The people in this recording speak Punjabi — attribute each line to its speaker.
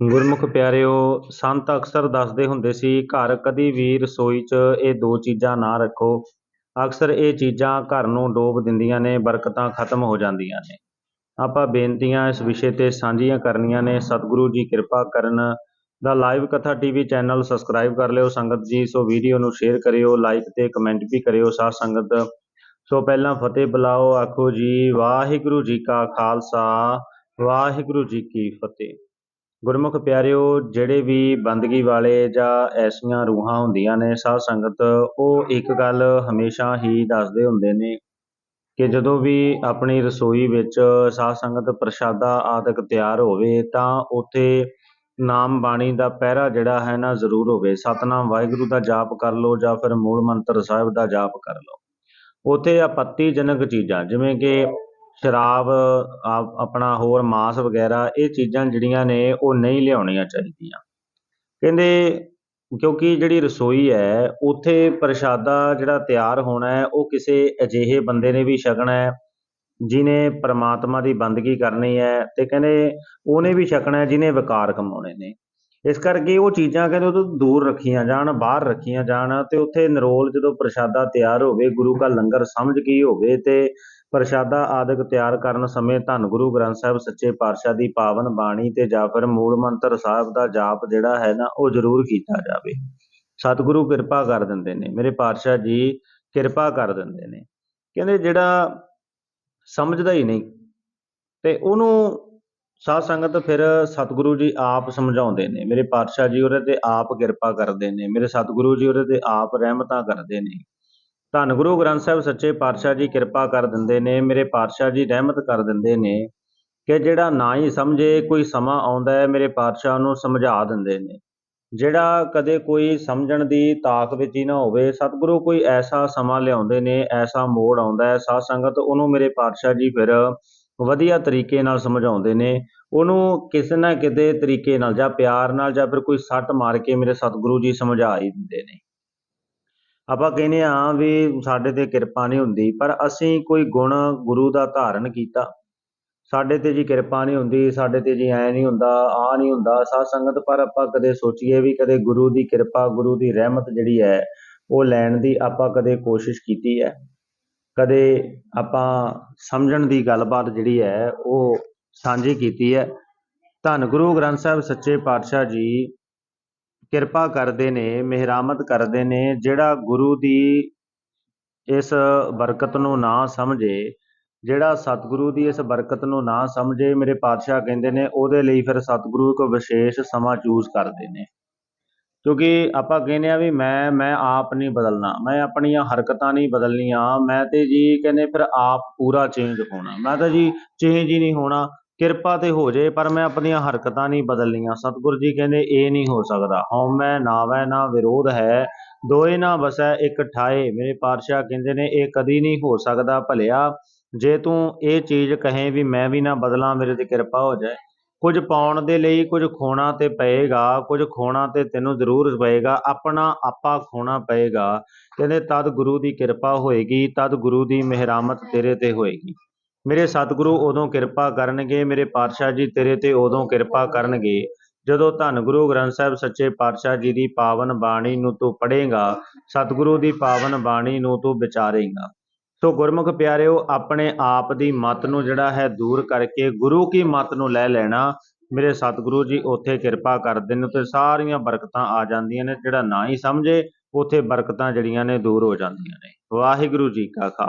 Speaker 1: ਗੁਰਮੁਖ ਪਿਆਰਿਓ, ਸੰਤ ਅਕਸਰ ਦੱਸਦੇ ਹੁੰਦੇ ਸੀ, ਘਰ ਕਦੀ ਵੀ ਰਸੋਈ 'ਚ ਇਹ ਦੋ ਚੀਜ਼ਾਂ ਨਾ ਰੱਖੋ। ਅਕਸਰ ਇਹ ਚੀਜ਼ਾਂ ਘਰ ਨੂੰ ਡੋਬ ਦਿੰਦੀਆਂ ਨੇ, ਬਰਕਤਾਂ ਖਤਮ ਹੋ ਜਾਂਦੀਆਂ ਨੇ। ਆਪਾਂ ਬੇਨਤੀਆਂ ਇਸ ਵਿਸ਼ੇ ਤੇ ਸਾਂਝੀਆਂ ਕਰਨੀਆਂ ਨੇ। ਸਤਿਗੁਰੂ ਜੀ ਕਿਰਪਾ ਕਰਨ ਦਾ ਲਾਈਵ ਕਥਾ ਟੀਵੀ ਚੈਨਲ ਸਬਸਕ੍ਰਾਈਬ ਕਰ ਲਿਓ। ਸੰਗਤ ਜੀ, ਸੋ ਵੀਡੀਓ ਨੂੰ ਸ਼ੇਅਰ ਕਰਿਓ, ਲਾਈਕ ਤੇ ਕਮੈਂਟ ਵੀ ਕਰਿਓ। ਸਾਧ ਸੰਗਤ, ਸੋ ਪਹਿਲਾਂ ਫਤਿਹ ਬੁਲਾਓ, ਆਖੋ ਜੀ, ਵਾਹਿਗੁਰੂ ਜੀ ਕਾ ਖਾਲਸਾ, ਵਾਹਿਗੁਰੂ ਜੀ ਕੀ ਫਤਿਹ। ਗੁਰਮੁਖ ਪਿਆਰਿਓ, ਜਿਹੜੇ ਵੀ ਬੰਦਗੀ ਵਾਲੇ ਜਾਂ ਐਸੀਆਂ ਰੂਹਾਂ ਹੁੰਦੀਆਂ ਨੇ, ਸਾਧ ਸੰਗਤ, ਉਹ ਇੱਕ ਗੱਲ ਹਮੇਸ਼ਾ ਹੀ ਦੱਸਦੇ ਹੁੰਦੇ ਨੇ ਕਿ ਜਦੋਂ ਵੀ ਆਪਣੀ ਰਸੋਈ ਵਿੱਚ ਸਾਧ ਸੰਗਤ ਪ੍ਰਸ਼ਾਦਾ ਆਦਿਕ ਤਿਆਰ ਹੋਵੇ, ਤਾਂ ਉੱਥੇ ਨਾਮ ਬਾਣੀ ਦਾ ਪਹਿਰਾ ਜਿਹੜਾ ਹੈ ਨਾ ਜ਼ਰੂਰ ਹੋਵੇ। ਸਤਨਾਮ ਵਾਹਿਗੁਰੂ ਦਾ ਜਾਪ ਕਰ ਲਓ ਜਾਂ ਫਿਰ ਮੂਲ ਮੰਤਰ ਸਾਹਿਬ ਦਾ ਜਾਪ ਕਰ ਲਓ। ਉੱਥੇ ਆਪੱਤੀਜਨਕ ਚੀਜ਼ਾਂ, ਜਿਵੇਂ ਕਿ ਸ਼ਰਾਬ, ਆਪ, ਆਪਣਾ ਹੋਰ ਮਾਸ ਵਗੈਰਾ, ਇਹ ਚੀਜ਼ਾਂ ਜਿਹੜੀਆਂ ਨੇ ਉਹ ਨਹੀਂ ਲਿਆਉਣੀਆਂ ਚਾਹੀਦੀਆਂ। ਕਹਿੰਦੇ ਕਿਉਂਕਿ ਜਿਹੜੀ ਰਸੋਈ ਹੈ, ਉੱਥੇ ਪ੍ਰਸ਼ਾਦਾ ਜਿਹੜਾ ਤਿਆਰ ਹੋਣਾ ਹੈ, ਉਹ ਕਿਸੇ ਅਜਿਹੇ ਬੰਦੇ ਨੇ ਵੀ ਛਕਣਾ ਹੈ ਜਿਨੇ ਪ੍ਰਮਾਤਮਾ ਦੀ ਬੰਦਗੀ ਕਰਨੀ ਹੈ ਤੇ ਕਹਿੰਦੇ ਉਹਨੇ ਵੀ ਛਕਣਾ ਹੈ ਜਿਨੇ ਵਿਕਾਰ ਕਮਾਉਣੇ ਨੇ। ਇਸ ਕਰਕੇ ਉਹ ਚੀਜ਼ਾਂ ਕਹਿੰਦੇ ਉਹ ਤੋਂ ਦੂਰ ਰੱਖੀਆਂ ਜਾਣ, ਬਾਹਰ ਰੱਖੀਆਂ ਜਾਣ ਤੇ ਉੱਥੇ ਨਿਰੋਲ ਜਦੋਂ ਪ੍ਰਸ਼ਾਦਾ ਤਿਆਰ ਹੋਵੇ, ਗੁਰੂ ਦਾ ਲੰਗਰ ਸਮਝ ਕੇ ਹੋਵੇ ਤੇ ਪ੍ਰਸ਼ਾਦਾ ਆਦਿਕ ਤਿਆਰ ਕਰਨ ਸਮੇਂ ਧੰਨ ਗੁਰੂ ਗ੍ਰੰਥ ਸਾਹਿਬ ਸੱਚੇ ਪਾਤਸ਼ਾਹ ਦੀ ਪਾਵਨ ਬਾਣੀ ਤੇ ਜਾਂ ਫਿਰ ਮੂਲ ਮੰਤਰ ਸਾਹਿਬ ਦਾ ਜਾਪ ਜਿਹੜਾ ਹੈ ਨਾ, ਉਹ ਜ਼ਰੂਰ ਕੀਤਾ ਜਾਵੇ। ਸਤਿਗੁਰੂ ਕਿਰਪਾ ਕਰ ਦਿੰਦੇ ਨੇ, ਮੇਰੇ ਪਾਤਸ਼ਾਹ ਜੀ ਕਿਰਪਾ ਕਰ ਦਿੰਦੇ ਨੇ। ਕਹਿੰਦੇ ਜਿਹੜਾ ਸਮਝਦਾ ਹੀ ਨਹੀਂ, ਤੇ ਉਹਨੂੰ ਸਾਧ ਸੰਗਤ ਫਿਰ ਸਤਿਗੁਰੂ ਜੀ ਆਪ ਸਮਝਾਉਂਦੇ ਨੇ। ਮੇਰੇ ਪਾਤਸ਼ਾਹ ਜੀ ਉਹਦੇ ਤੇ ਆਪ ਕਿਰਪਾ ਕਰਦੇ ਨੇ, ਮੇਰੇ ਸਤਿਗੁਰੂ ਜੀ ਉਹਦੇ ਤੇ ਆਪ ਰਹਿਮਤਾਂ ਕਰਦੇ ਨੇ। ਧੰਨ ਗੁਰੂ ਗ੍ਰੰਥ ਸਾਹਿਬ ਸੱਚੇ ਪਾਤਸ਼ਾਹ ਜੀ ਕਿਰਪਾ ਕਰ ਦਿੰਦੇ ਨੇ, ਮੇਰੇ ਪਾਤਸ਼ਾਹ ਜੀ ਰਹਿਮਤ ਕਰ ਦਿੰਦੇ ਨੇ ਕਿ ਜਿਹੜਾ ਨਾ ਹੀ ਸਮਝੇ, ਕੋਈ ਸਮਾਂ ਆਉਂਦਾ ਹੈ, ਮੇਰੇ ਪਾਤਸ਼ਾਹ ਨੂੰ ਸਮਝਾ ਦਿੰਦੇ ਨੇ। ਜਿਹੜਾ ਕਦੇ ਕੋਈ ਸਮਝਣ ਦੀ ਤਾਕ ਵਿੱਚ ਹੀ ਨਾ ਹੋਵੇ, ਸਤਿਗੁਰੂ ਕੋਈ ਐਸਾ ਸਮਾਂ ਲਿਆਉਂਦੇ ਨੇ, ਐਸਾ ਮੋੜ ਆਉਂਦਾ ਹੈ, ਸਾਧ ਸੰਗਤ ਉਹਨੂੰ ਮੇਰੇ ਪਾਤਸ਼ਾਹ ਜੀ ਫਿਰ ਵਧੀਆ ਤਰੀਕੇ ਨਾਲ ਸਮਝਾਉਂਦੇ ਨੇ। ਉਹਨੂੰ ਕਿਸੇ ਨਾ ਕਿਤੇ ਤਰੀਕੇ ਨਾਲ ਜਾਂ ਪਿਆਰ ਨਾਲ ਜਾਂ ਫਿਰ ਕੋਈ ਸੱਟ ਮਾਰ ਕੇ ਮੇਰੇ ਸਤਿਗੁਰੂ ਜੀ ਸਮਝਾ ਹੀ ਦਿੰਦੇ ਨੇ। ਆਪਾਂ ਕਹਿੰਦੇ ਆ ਵੀ ਸਾਡੇ ਤੇ ਕਿਰਪਾ ਨਹੀਂ ਹੁੰਦੀ, ਪਰ ਅਸੀਂ ਕੋਈ ਗੁਣ ਗੁਰੂ ਦਾ ਧਾਰਨ ਕੀਤਾ। ਸਾਡੇ ਤੇ ਜੀ ਕਿਰਪਾ ਨਹੀਂ ਹੁੰਦੀ, ਸਾਡੇ ਤੇ ਜੀ ਐ ਨਹੀਂ ਹੁੰਦਾ ਆ ਨਹੀਂ ਹੁੰਦਾ, ਸਾਧ ਸੰਗਤ, ਪਰ ਆਪਾਂ ਕਦੇ ਸੋਚੀਏ ਵੀ ਕਦੇ ਗੁਰੂ ਦੀ ਕਿਰਪਾ, ਗੁਰੂ ਦੀ ਰਹਿਮਤ ਜਿਹੜੀ ਹੈ, ਉਹ ਲੈਣ ਦੀ ਆਪਾਂ ਕਦੇ ਕੋਸ਼ਿਸ਼ ਕੀਤੀ ਹੈ। ਕਦੇ ਆਪਾਂ ਸਮਝਣ ਦੀ ਗੱਲਬਾਤ ਜਿਹੜੀ ਹੈ, ਉਹ ਸਾਂਝੀ ਕੀਤੀ ਹੈ। ਧੰਨ ਗੁਰੂ ਗ੍ਰੰਥ ਸਾਹਿਬ ਸੱਚੇ ਪਾਤਸ਼ਾਹ ਜੀ ਕਿਰਪਾ ਕਰਦੇ ਨੇ, ਮਿਹਰਾਮਤ ਕਰਦੇ ਨੇ, ਜਿਹੜਾ ਗੁਰੂ ਦੀ ਇਸ ਬਰਕਤ ਨੂੰ ਨਾ ਸਮਝੇ, ਜਿਹੜਾ ਸਤਿਗੁਰੂ ਦੀ ਇਸ ਬਰਕਤ ਨੂੰ ਨਾ ਸਮਝੇ, ਮੇਰੇ ਪਾਤਸ਼ਾਹ ਕਹਿੰਦੇ ਨੇ, ਉਹਦੇ ਲਈ ਫਿਰ ਸਤਿਗੁਰੂ ਕੋ ਵਿਸ਼ੇਸ਼ ਸਮਾਂ ਚੂਜ਼ ਕਰਦੇ ਨੇ। ਕਿਉਂਕਿ ਆਪਾਂ ਕਹਿੰਦੇ ਆ ਵੀ ਮੈਂ ਮੈਂ ਆਪ ਨਹੀਂ ਬਦਲਣਾ, ਮੈਂ ਆਪਣੀਆਂ ਹਰਕਤਾਂ ਨਹੀਂ ਬਦਲਣੀਆਂ, ਮੈਂ ਤੇ ਜੀ ਕਹਿੰਦੇ ਫਿਰ ਆਪ ਪੂਰਾ ਚੇਂਜ ਹੋਣਾ। ਮੈਂ ਤਾਂ ਜੀ ਚੇਂਜ ਹੀ ਨਹੀਂ ਹੋਣਾ। ਕਿਰਪਾ ਤੇ ਹੋ ਜੇ, ਪਰ ਮੈਂ ਆਪਣੀਆਂ ਹਰਕਤਾਂ ਨਹੀਂ ਬਦਲਣੀਆਂ। ਸਤਿਗੁਰੂ ਜੀ ਕਹਿੰਦੇ, ਇਹ ਨਹੀਂ ਹੋ ਸਕਦਾ। ਹਉਮੈ ਨਾਵੈ ਨਾ ਵਿਰੋਧ ਹੈ। ਦੋਏ ਨਾ ਵਸੈ, ਇੱਕ ਠਾਏ। ਮੇਰੇ ਪਾਤਸ਼ਾਹ ਕਹਿੰਦੇ ਨੇ, ਇਹ ਕਦੀ ਨਹੀਂ ਹੋ ਸਕਦਾ। ਭਲਿਆ, ਜੇ ਤੂੰ ਇਹ ਚੀਜ਼ ਕਹੇ ਵੀ ਮੈਂ ਵੀ ਨਾ ਬਦਲਾਂ, ਮੇਰੇ ਤੇ ਕਿਰਪਾ ਹੋ ਜਾਏ। ਕੁਝ ਪਾਉਣ ਦੇ ਲਈ ਕੁਝ ਖੋਣਾ ਤੇ ਪਏਗਾ, ਕੁਝ ਖੋਣਾ ਤੇ ਤੈਨੂੰ ਜ਼ਰੂਰ ਪਏਗਾ। ਆਪਣਾ ਆਪਾ ਖੋਣਾ ਪਏਗਾ। ਕਹਿੰਦੇ, ਤਦ ਗੁਰੂ ਦੀ ਕਿਰਪਾ ਹੋਏਗੀ, ਤਦ ਗੁਰੂ ਦੀ ਮਿਹਰਾਮਤ ਤੇਰੇ ਤੇ ਹੋਏਗੀ। ਮੇਰੇ ਸਤਿਗੁਰੂ ਉਦੋਂ ਕਿਰਪਾ ਕਰਨਗੇ, ਮੇਰੇ ਪਾਤਸ਼ਾਹ ਜੀ ਤੇਰੇ ਤੇ ਉਦੋਂ ਕਿਰਪਾ ਕਰਨਗੇ। ਜਦੋਂ ਧੰਨ ਗੁਰੂ ਗ੍ਰੰਥ ਸਾਹਿਬ ਸੱਚੇ ਪਾਤਸ਼ਾਹ ਜੀ ਦੀ ਪਾਵਨ ਬਾਣੀ ਨੂੰ ਤੂੰ ਪੜ੍ਹੇਗਾ, ਸਤਿਗੁਰੂ ਦੀ ਪਾਵਨ ਬਾਣੀ ਨੂੰ ਤੂੰ ਵਿਚਾਰੇਗਾ। ਸੋ ਗੁਰਮੁਖ ਪਿਆਰਿਓ, ਆਪਣੇ ਆਪ ਦੀ ਮਤ ਨੂੰ ਜਿਹੜਾ ਹੈ ਦੂਰ ਕਰਕੇ ਗੁਰੂ ਕੀ ਮਤ ਨੂੰ ਲੈ ਲੈਣਾ, ਮੇਰੇ ਸਤਿਗੁਰੂ ਜੀ, ਉੱਥੇ ਕਿਰਪਾ ਕਰਦੇ ਨੇ ਤੇ ਸਾਰੀਆਂ ਬਰਕਤਾਂ ਆ ਜਾਂਦੀਆਂ ਨੇ। ਜਿਹੜਾ ਨਾ ਹੀ ਸਮਝੇ, ਉੱਥੇ ਬਰਕਤਾਂ ਜਿਹੜੀਆਂ ਨੇ ਦੂਰ ਹੋ ਜਾਂਦੀਆਂ ਨੇ। ਵਾਹਿਗੁਰੂ ਜੀ ਕਾ ਖਾਲਸਾ।